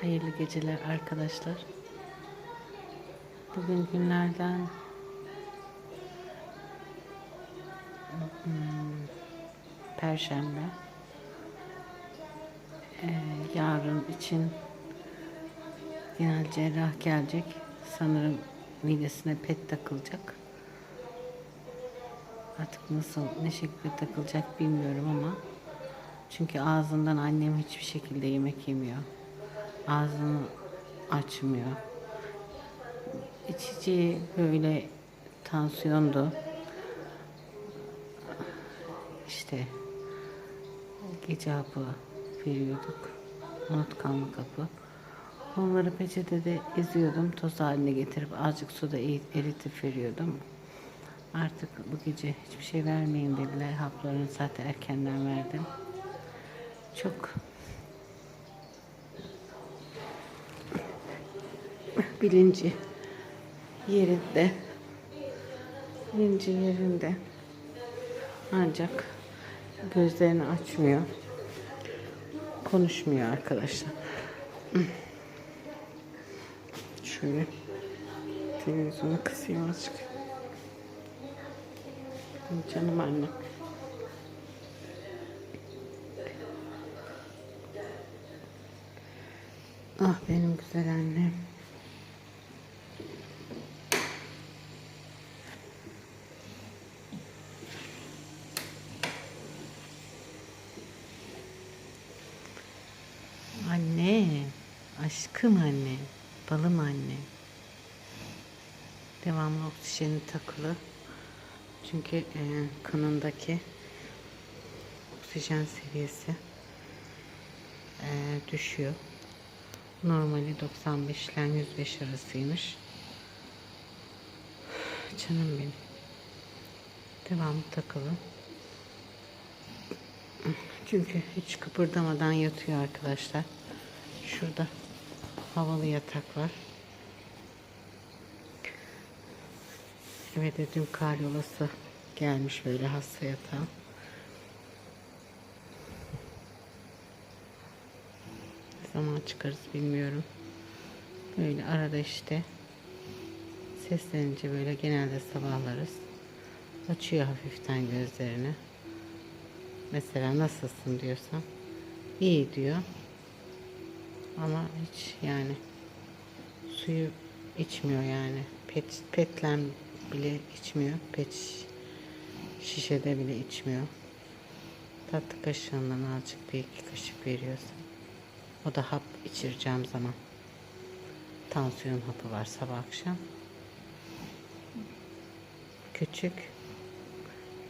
Hayırlı geceler arkadaşlar. Bugün günlerden hmm, Perşembe. Ee, yarın için genel cerrah gelecek. Sanırım midesine pet takılacak. Artık nasıl, ne şekilde takılacak bilmiyorum ama çünkü ağzından annem hiçbir şekilde yemek yemiyor. Ağzını açmıyor. İçici böyle tansiyondu. İşte gece hapı veriyorduk. Unutkanlık hapı. Onları peçetede eziyordum. Toz haline getirip azıcık suda eritip veriyordum. Artık bu gece hiçbir şey vermeyin dediler. Haplarını zaten erkenden verdim. Çok bilinci yerinde. Bilinci yerinde. Ancak gözlerini açmıyor. Konuşmuyor arkadaşlar. Şöyle televizyonu kısayım azıcık. Canım annem. Ah benim güzel annem. Anne, aşkım anne, balım anne. Devamlı oksijeni takılı. Çünkü e, kanındaki oksijen seviyesi e, düşüyor. Normali 95 ile 105 arasıymış. Canım benim. Devamlı takılı. Çünkü hiç kıpırdamadan yatıyor arkadaşlar. Şurada havalı yatak var. Evet dün karyolası gelmiş böyle hasta yatağa. Ne zaman çıkarız bilmiyorum. Böyle arada işte seslenince böyle genelde sabahlarız. Açıyor hafiften gözlerini. Mesela nasılsın diyorsam iyi diyor. Ama hiç yani suyu içmiyor yani. Pet, petlen bile içmiyor. Pet şişede bile içmiyor. Tatlı kaşığından azıcık bir iki kaşık veriyorsa. O da hap içireceğim zaman. Tansiyon hapı var sabah akşam. Küçük.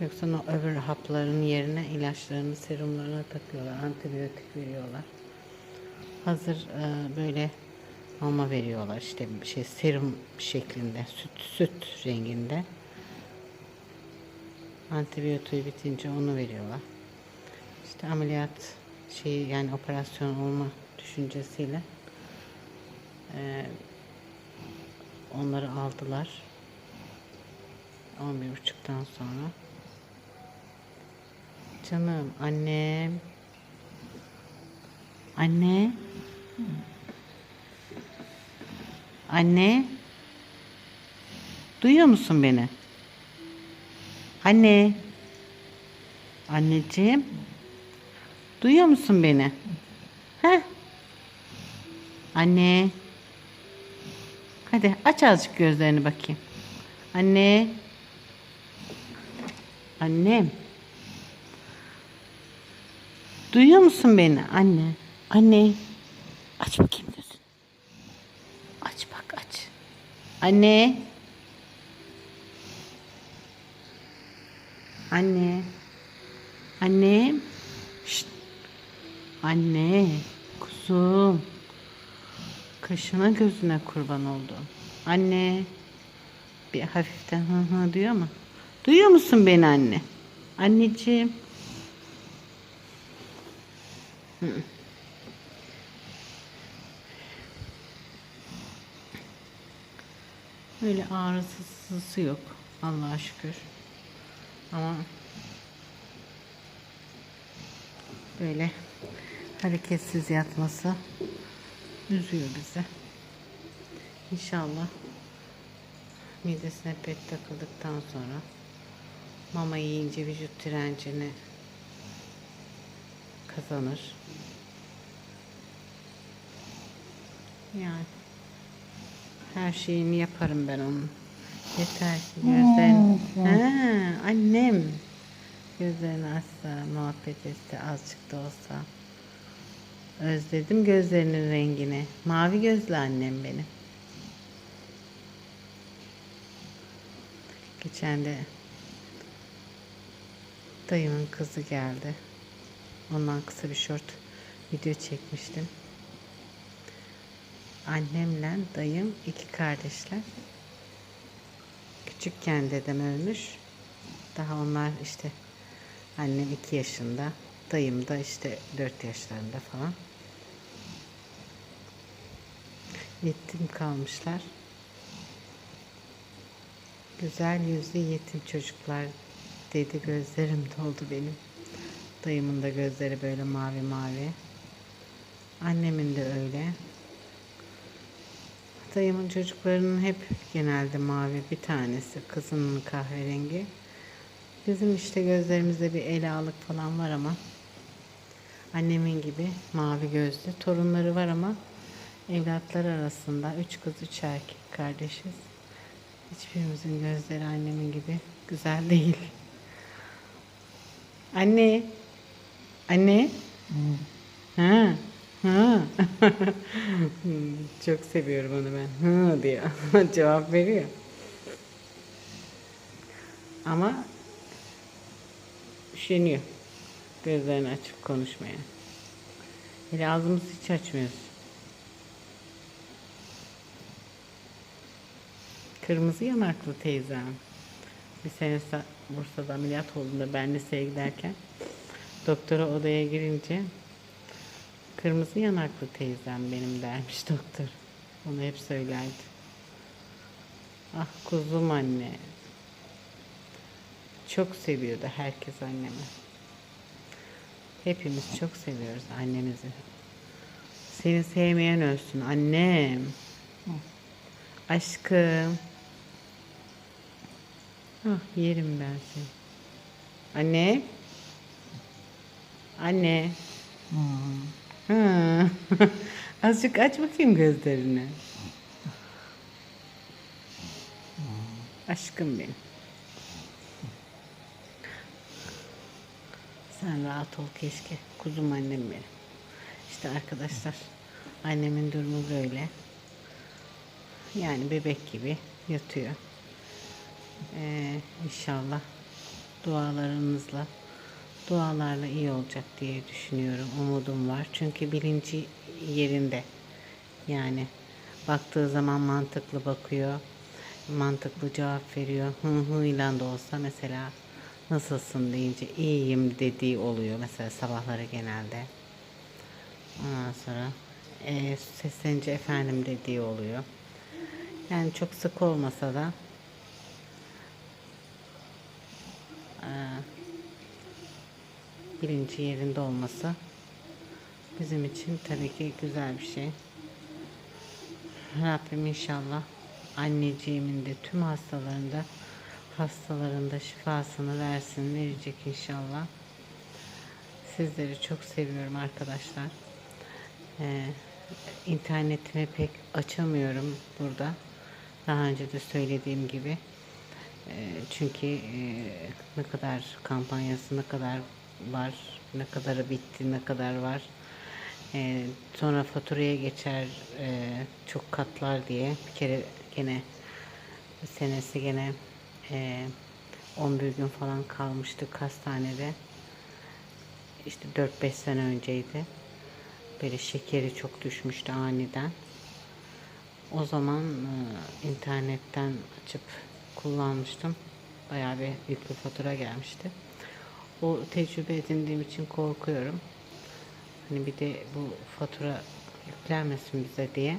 Yoksa o öbür hapların yerine ilaçlarını, serumlarına takıyorlar. Antibiyotik veriyorlar. Hazır e, böyle mama veriyorlar. işte şey serum şeklinde, süt süt renginde. Antibiyotiği bitince onu veriyorlar. İşte ameliyat şeyi yani operasyon olma düşüncesiyle e, onları aldılar. 11.30'dan sonra. Canım annem. Anne. Anne. Duyuyor musun beni? Anne. Anneciğim. Duyuyor musun beni? He? Anne. Hadi aç azıcık gözlerini bakayım. Anne. Annem. Duyuyor musun beni? Anne. Anne. Aç bakayım gözünü. Aç bak aç. Anne. Anne. Annem. Şşt. Anne. Kuzum. Kaşına gözüne kurban oldum. Anne. Bir hafiften hı hı diyor mu? Duyuyor musun beni anne? Anneciğim. Hı. Öyle ağrısı yok. Allah'a şükür. Ama böyle hareketsiz yatması üzüyor bizi. İnşallah midesine pet takıldıktan sonra mama yiyince vücut direncini kazanır. Yani her şeyini yaparım ben onun. Yeter ki gözlerini... Ha, annem. Gözlerini açsa, muhabbet etse azıcık da olsa. Özledim gözlerinin rengini. Mavi gözlü annem benim. Geçen de dayımın kızı geldi. Ondan kısa bir short video çekmiştim. Annemle dayım iki kardeşler. Küçükken dedem ölmüş. Daha onlar işte annem iki yaşında. Dayım da işte dört yaşlarında falan. Yetim kalmışlar. Güzel yüzlü yetim çocuklar dedi gözlerim doldu benim. Dayımın da gözleri böyle mavi mavi. Annemin de öyle. Dayımın çocuklarının hep genelde mavi bir tanesi. Kızının kahverengi. Bizim işte gözlerimizde bir elalık falan var ama annemin gibi mavi gözlü. Torunları var ama evlatlar arasında üç kız üç erkek kardeşiz. Hiçbirimizin gözleri annemin gibi güzel değil. Anne. Anne. Ha. Ha. Hmm, Çok seviyorum onu ben. Hı diyor. Cevap veriyor. Ama üşeniyor. Gözlerini açıp konuşmaya. Hele ağzımızı hiç açmıyoruz. Kırmızı yanaklı teyzem. Bir sene sa- Bursa'da ameliyat olduğunda ben liseye giderken doktora odaya girince kırmızı yanaklı teyzem benim dermiş doktor. Onu hep söylerdi. Ah kuzum anne. Çok seviyordu herkes annemi. Hepimiz çok seviyoruz annemizi. Seni sevmeyen ölsün annem. Aşkım. Ah yerim ben seni. Anne. Anne. Ha. Azıcık aç bakayım gözlerini. Aşkım benim. Sen rahat ol keşke. Kuzum annem benim. İşte arkadaşlar annemin durumu böyle. Yani bebek gibi yatıyor. Ee, inşallah dualarınızla dualarla iyi olacak diye düşünüyorum. Umudum var. Çünkü bilinci yerinde. Yani baktığı zaman mantıklı bakıyor. Mantıklı cevap veriyor. Hı hı ile de olsa mesela nasılsın deyince iyiyim dediği oluyor. Mesela sabahları genelde. Ondan sonra e, seslenince efendim dediği oluyor. Yani çok sık olmasa da bilinci yerinde olması bizim için tabii ki güzel bir şey. Rabbim inşallah anneciğimin de tüm hastalarında hastalarında şifasını versin, verecek inşallah. Sizleri çok seviyorum arkadaşlar. Ee, internetimi pek açamıyorum burada. Daha önce de söylediğim gibi. Ee, çünkü e, ne kadar kampanyası ne kadar var, ne kadarı bitti, ne kadar var. Ee, sonra faturaya geçer e, çok katlar diye bir kere gene senesi gene e, 11 gün falan kalmıştık hastanede. İşte 4-5 sene önceydi. Böyle şekeri çok düşmüştü aniden. O zaman e, internetten açıp kullanmıştım. Bayağı bir yüklü fatura gelmişti. O tecrübe edindiğim için korkuyorum. Hani bir de bu fatura yüklenmesin bize diye.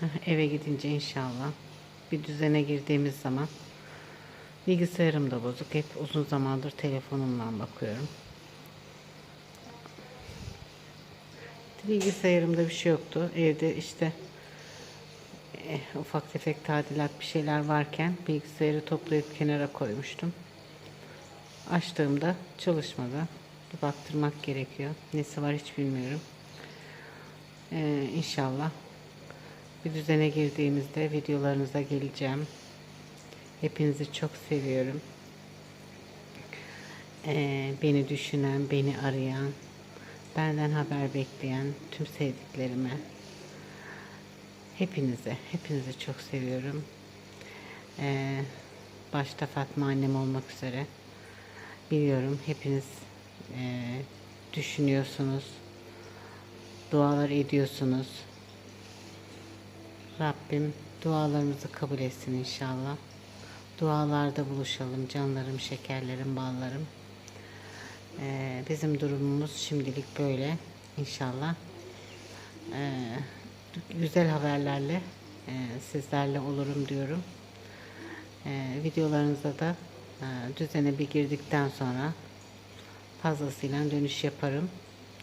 Eve gidince inşallah bir düzene girdiğimiz zaman bilgisayarım da bozuk. Hep uzun zamandır telefonumla bakıyorum. Bilgisayarımda bir şey yoktu. Evde işte eh, ufak tefek tadilat bir şeyler varken bilgisayarı toplayıp kenara koymuştum. Açtığımda çalışmadı. Bir baktırmak gerekiyor. Nesi var hiç bilmiyorum. Ee, inşallah bir düzene girdiğimizde videolarınıza geleceğim. Hepinizi çok seviyorum. Ee, beni düşünen, beni arayan, benden haber bekleyen tüm sevdiklerime, hepinize, hepinizi çok seviyorum. Ee, başta Fatma annem olmak üzere biliyorum hepiniz e, düşünüyorsunuz, dualar ediyorsunuz. Rabbim dualarımızı kabul etsin inşallah. Dualarda buluşalım canlarım, şekerlerim, ballarım. Ee, bizim durumumuz şimdilik böyle inşallah. Ee, güzel haberlerle e, sizlerle olurum diyorum. Ee, videolarınıza da düzene bir girdikten sonra fazlasıyla dönüş yaparım.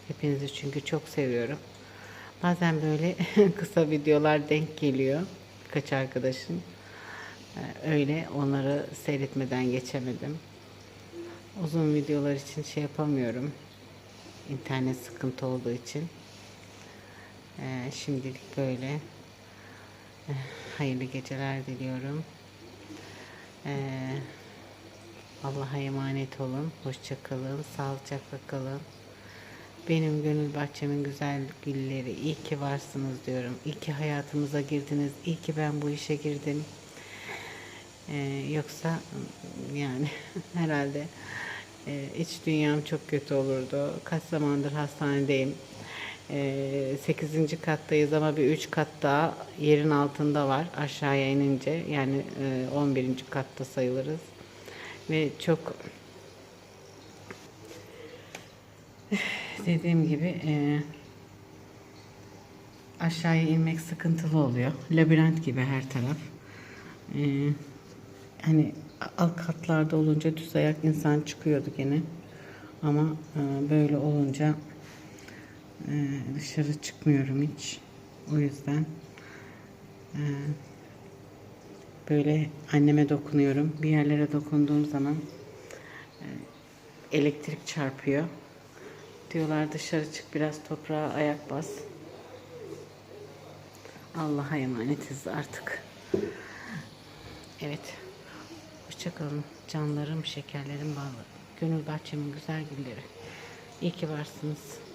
Hepinizi çünkü çok seviyorum. Bazen böyle kısa videolar denk geliyor. Birkaç arkadaşım. Ee, Öyle onları seyretmeden geçemedim. Uzun videolar için şey yapamıyorum. İnternet sıkıntı olduğu için. Ee, şimdilik böyle. Eh, Hayırlı geceler diliyorum. Ee, Allah'a emanet olun. Hoşça kalın. Sağlıcakla kalın. Benim gönül bahçemin güzel gülleri. iyi ki varsınız diyorum. İyi ki hayatımıza girdiniz. İyi ki ben bu işe girdim. Ee, yoksa yani herhalde e, iç dünyam çok kötü olurdu. Kaç zamandır hastanedeyim. Ee, 8. kattayız ama bir 3 kat daha yerin altında var aşağıya inince yani e, 11. katta sayılırız ve çok dediğim gibi e, aşağıya inmek sıkıntılı oluyor. Labirent gibi her taraf. E, hani alt katlarda olunca düz ayak insan çıkıyordu gene. Ama e, böyle olunca ee, dışarı çıkmıyorum hiç. O yüzden e, böyle anneme dokunuyorum. Bir yerlere dokunduğum zaman e, elektrik çarpıyor. Diyorlar dışarı çık biraz toprağa ayak bas. Allah'a emanetiz artık. Evet. Hoşçakalın canlarım, şekerlerim, bağlı. Gönül bahçemin güzel gülleri. İyi ki varsınız.